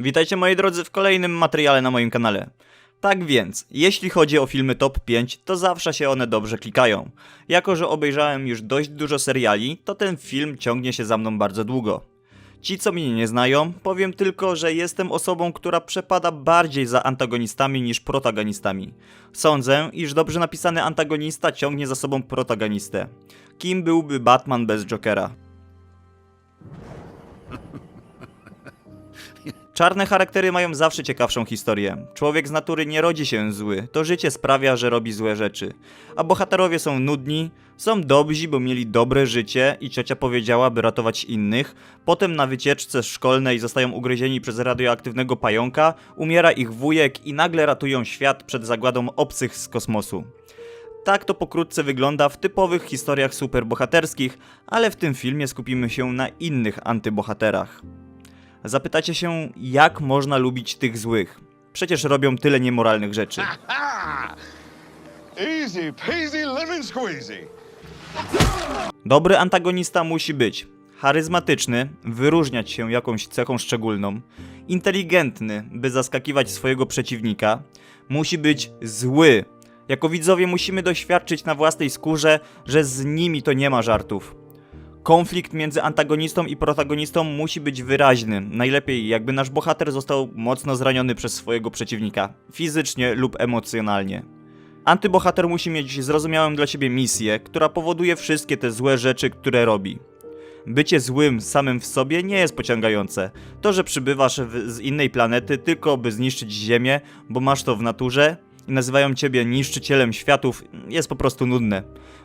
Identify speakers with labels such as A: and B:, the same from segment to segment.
A: Witajcie moi drodzy w kolejnym materiale na moim kanale. Tak więc, jeśli chodzi o filmy top 5, to zawsze się one dobrze klikają. Jako, że obejrzałem już dość dużo seriali, to ten film ciągnie się za mną bardzo długo. Ci, co mnie nie znają, powiem tylko, że jestem osobą, która przepada bardziej za antagonistami niż protagonistami. Sądzę, iż dobrze napisany antagonista ciągnie za sobą protagonistę. Kim byłby Batman bez Jokera? Czarne charaktery mają zawsze ciekawszą historię. Człowiek z natury nie rodzi się zły, to życie sprawia, że robi złe rzeczy. A bohaterowie są nudni, są dobrzy, bo mieli dobre życie i ciocia powiedziała, by ratować innych. Potem na wycieczce szkolnej zostają ugryzieni przez radioaktywnego pająka, umiera ich wujek i nagle ratują świat przed zagładą obcych z kosmosu. Tak to pokrótce wygląda w typowych historiach superbohaterskich, ale w tym filmie skupimy się na innych antybohaterach. Zapytacie się, jak można lubić tych złych? Przecież robią tyle niemoralnych rzeczy.
B: Easy peasy lemon squeezy.
A: Dobry antagonista musi być charyzmatyczny, wyróżniać się jakąś cechą szczególną, inteligentny, by zaskakiwać swojego przeciwnika, musi być zły. Jako widzowie musimy doświadczyć na własnej skórze, że z nimi to nie ma żartów. Konflikt między antagonistą i protagonistą musi być wyraźny. Najlepiej, jakby nasz bohater został mocno zraniony przez swojego przeciwnika, fizycznie lub emocjonalnie. Antybohater musi mieć zrozumiałą dla siebie misję, która powoduje wszystkie te złe rzeczy, które robi. Bycie złym samym w sobie nie jest pociągające. To, że przybywasz w, z innej planety tylko by zniszczyć Ziemię, bo masz to w naturze i nazywają ciebie niszczycielem światów, jest po prostu nudne.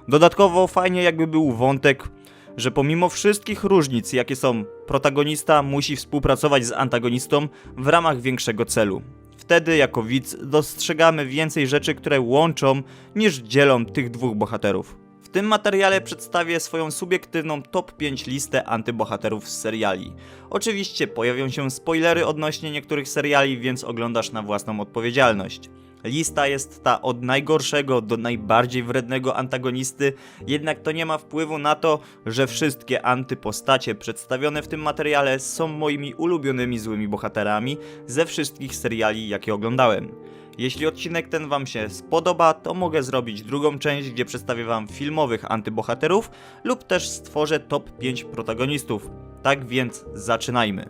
A: Dodatkowo fajnie jakby był wątek, że pomimo wszystkich różnic, jakie są, protagonista musi współpracować z antagonistą w ramach większego celu. Wtedy, jako widz, dostrzegamy więcej rzeczy, które łączą, niż dzielą tych dwóch bohaterów. W tym materiale przedstawię swoją subiektywną top 5 listę antybohaterów z seriali. Oczywiście pojawią się spoilery odnośnie niektórych seriali, więc oglądasz na własną odpowiedzialność. Lista jest ta od najgorszego do najbardziej wrednego antagonisty, jednak to nie ma wpływu na to, że wszystkie antypostacie przedstawione w tym materiale są moimi ulubionymi złymi bohaterami ze wszystkich seriali, jakie oglądałem. Jeśli odcinek ten Wam się spodoba, to mogę zrobić drugą część, gdzie przedstawię Wam filmowych antybohaterów lub też stworzę top 5 protagonistów. Tak więc zaczynajmy.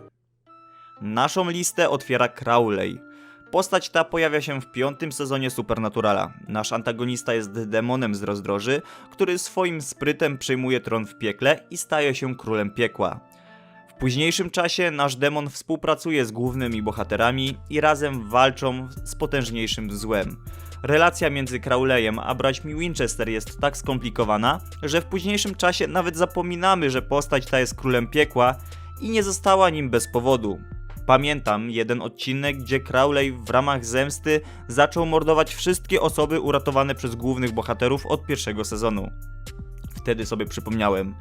A: Naszą listę otwiera Crowley. Postać ta pojawia się w piątym sezonie Supernaturala. Nasz antagonista jest demonem z rozdroży, który swoim sprytem przejmuje tron w piekle i staje się królem piekła. W późniejszym czasie nasz demon współpracuje z głównymi bohaterami i razem walczą z potężniejszym złem. Relacja między Crowleyem a braćmi Winchester jest tak skomplikowana, że w późniejszym czasie nawet zapominamy, że postać ta jest królem piekła i nie została nim bez powodu. Pamiętam jeden odcinek, gdzie Crowley w ramach zemsty zaczął mordować wszystkie osoby uratowane przez głównych bohaterów od pierwszego sezonu. Wtedy sobie przypomniałem.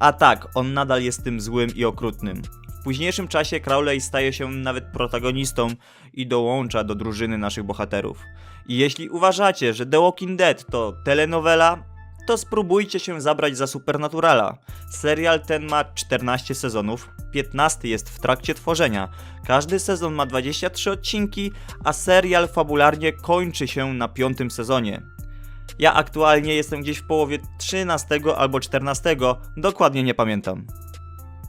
A: A tak, on nadal jest tym złym i okrutnym. W późniejszym czasie Crowley staje się nawet protagonistą i dołącza do drużyny naszych bohaterów. I jeśli uważacie, że The Walking Dead to telenowela, to spróbujcie się zabrać za Supernaturala. Serial ten ma 14 sezonów, 15 jest w trakcie tworzenia. Każdy sezon ma 23 odcinki, a serial fabularnie kończy się na piątym sezonie. Ja aktualnie jestem gdzieś w połowie 13 albo 14, dokładnie nie pamiętam.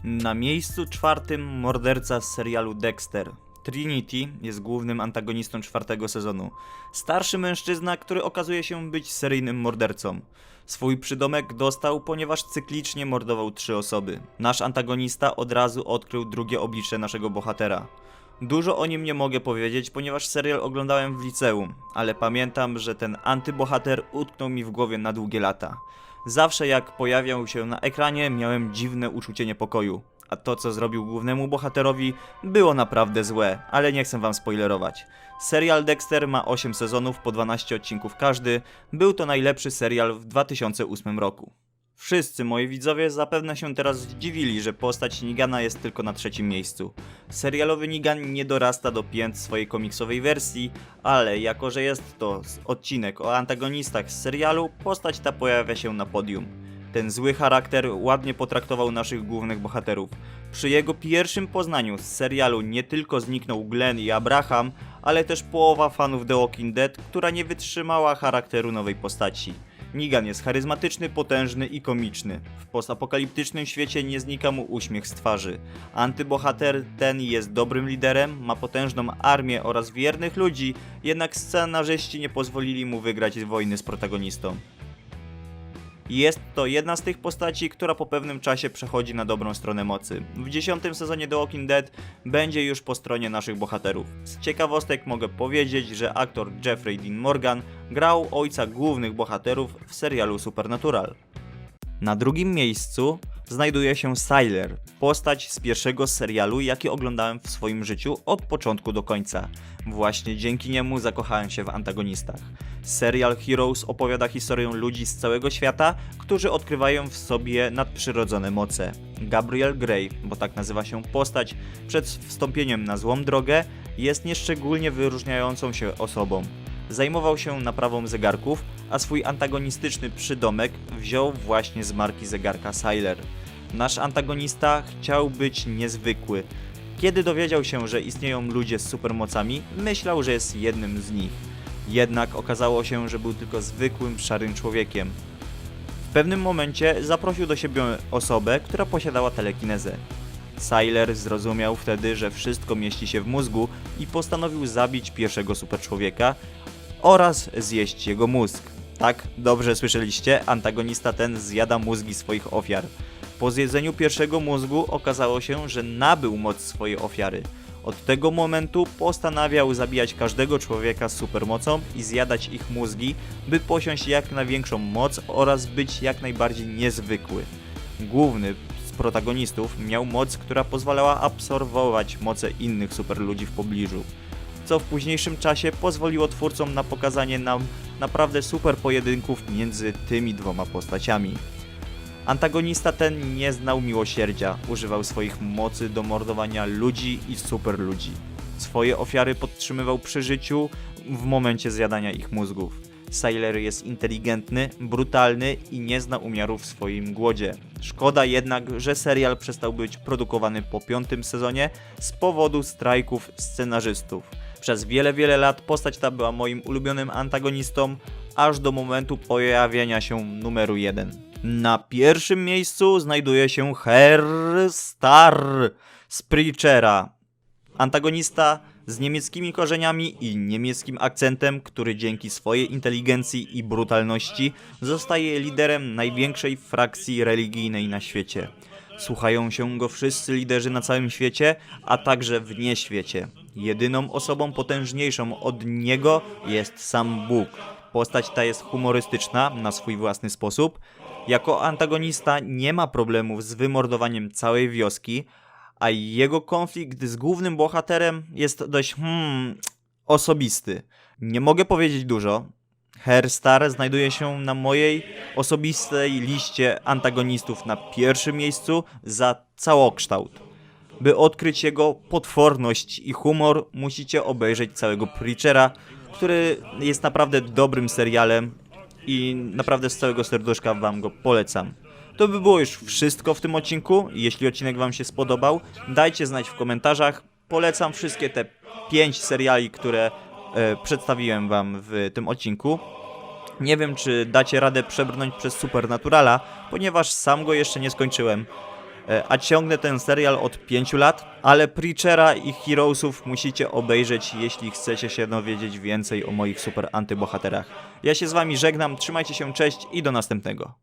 A: Na miejscu czwartym morderca z serialu Dexter. Trinity jest głównym antagonistą czwartego sezonu. Starszy mężczyzna, który okazuje się być seryjnym mordercą. Swój przydomek dostał, ponieważ cyklicznie mordował trzy osoby. Nasz antagonista od razu odkrył drugie oblicze naszego bohatera. Dużo o nim nie mogę powiedzieć, ponieważ serial oglądałem w liceum, ale pamiętam, że ten antybohater utknął mi w głowie na długie lata. Zawsze jak pojawiał się na ekranie, miałem dziwne uczucie niepokoju. A to, co zrobił głównemu bohaterowi, było naprawdę złe, ale nie chcę wam spoilerować. Serial Dexter ma 8 sezonów po 12 odcinków każdy. Był to najlepszy serial w 2008 roku. Wszyscy moi widzowie zapewne się teraz zdziwili, że postać Nigana jest tylko na trzecim miejscu. Serialowy Nigan nie dorasta do pięt swojej komiksowej wersji, ale jako że jest to odcinek o antagonistach z serialu, postać ta pojawia się na podium. Ten zły charakter ładnie potraktował naszych głównych bohaterów. Przy jego pierwszym poznaniu z serialu nie tylko zniknął Glenn i Abraham, ale też połowa fanów The Walking Dead, która nie wytrzymała charakteru nowej postaci. Negan jest charyzmatyczny, potężny i komiczny. W postapokaliptycznym świecie nie znika mu uśmiech z twarzy. Antybohater ten jest dobrym liderem, ma potężną armię oraz wiernych ludzi, jednak scenarzyści nie pozwolili mu wygrać wojny z protagonistą. Jest to jedna z tych postaci, która po pewnym czasie przechodzi na dobrą stronę mocy. W dziesiątym sezonie The Walking Dead będzie już po stronie naszych bohaterów. Z ciekawostek mogę powiedzieć, że aktor Jeffrey Dean Morgan grał ojca głównych bohaterów w serialu Supernatural. Na drugim miejscu znajduje się Syler, postać z pierwszego serialu, jaki oglądałem w swoim życiu od początku do końca. Właśnie dzięki niemu zakochałem się w antagonistach. Serial Heroes opowiada historię ludzi z całego świata, którzy odkrywają w sobie nadprzyrodzone moce. Gabriel Grey, bo tak nazywa się postać, przed wstąpieniem na złą drogę jest nieszczególnie wyróżniającą się osobą. Zajmował się naprawą zegarków, a swój antagonistyczny przydomek wziął właśnie z marki zegarka Syler. Nasz antagonista chciał być niezwykły. Kiedy dowiedział się, że istnieją ludzie z supermocami, myślał, że jest jednym z nich. Jednak okazało się, że był tylko zwykłym szarym człowiekiem. W pewnym momencie zaprosił do siebie osobę, która posiadała telekinezę. Syler zrozumiał wtedy, że wszystko mieści się w mózgu i postanowił zabić pierwszego superczłowieka oraz zjeść jego mózg. Tak, dobrze słyszeliście, antagonista ten zjada mózgi swoich ofiar. Po zjedzeniu pierwszego mózgu okazało się, że nabył moc swojej ofiary. Od tego momentu postanawiał zabijać każdego człowieka z supermocą i zjadać ich mózgi, by posiąść jak największą moc oraz być jak najbardziej niezwykły. Główny z protagonistów miał moc, która pozwalała absorbować moce innych superludzi w pobliżu co w późniejszym czasie pozwoliło twórcom na pokazanie nam naprawdę super pojedynków między tymi dwoma postaciami. Antagonista ten nie znał miłosierdzia, używał swoich mocy do mordowania ludzi i superludzi. Swoje ofiary podtrzymywał przy życiu w momencie zjadania ich mózgów. Syler jest inteligentny, brutalny i nie zna umiaru w swoim głodzie. Szkoda jednak, że serial przestał być produkowany po piątym sezonie z powodu strajków scenarzystów. Przez wiele, wiele lat postać ta była moim ulubionym antagonistą, aż do momentu pojawienia się numeru 1. Na pierwszym miejscu znajduje się Herr Star z Preachera. Antagonista z niemieckimi korzeniami i niemieckim akcentem, który dzięki swojej inteligencji i brutalności zostaje liderem największej frakcji religijnej na świecie. Słuchają się go wszyscy liderzy na całym świecie, a także w nieświecie. Jedyną osobą potężniejszą od niego jest sam Bóg. Postać ta jest humorystyczna na swój własny sposób. Jako antagonista nie ma problemów z wymordowaniem całej wioski, a jego konflikt z głównym bohaterem jest dość hmm, osobisty. Nie mogę powiedzieć dużo. Herr Star znajduje się na mojej osobistej liście antagonistów na pierwszym miejscu za całokształt. By odkryć jego potworność i humor, musicie obejrzeć całego Preachera, który jest naprawdę dobrym serialem i naprawdę z całego serduszka Wam go polecam. To by było już wszystko w tym odcinku. Jeśli odcinek Wam się spodobał, dajcie znać w komentarzach. Polecam wszystkie te 5 seriali, które E, przedstawiłem Wam w tym odcinku. Nie wiem, czy dacie radę przebrnąć przez Supernaturala, ponieważ sam go jeszcze nie skończyłem. E, a ciągnę ten serial od 5 lat, ale Preachera i Heroesów musicie obejrzeć, jeśli chcecie się dowiedzieć więcej o moich super antybohaterach. Ja się z wami żegnam, trzymajcie się, cześć i do następnego.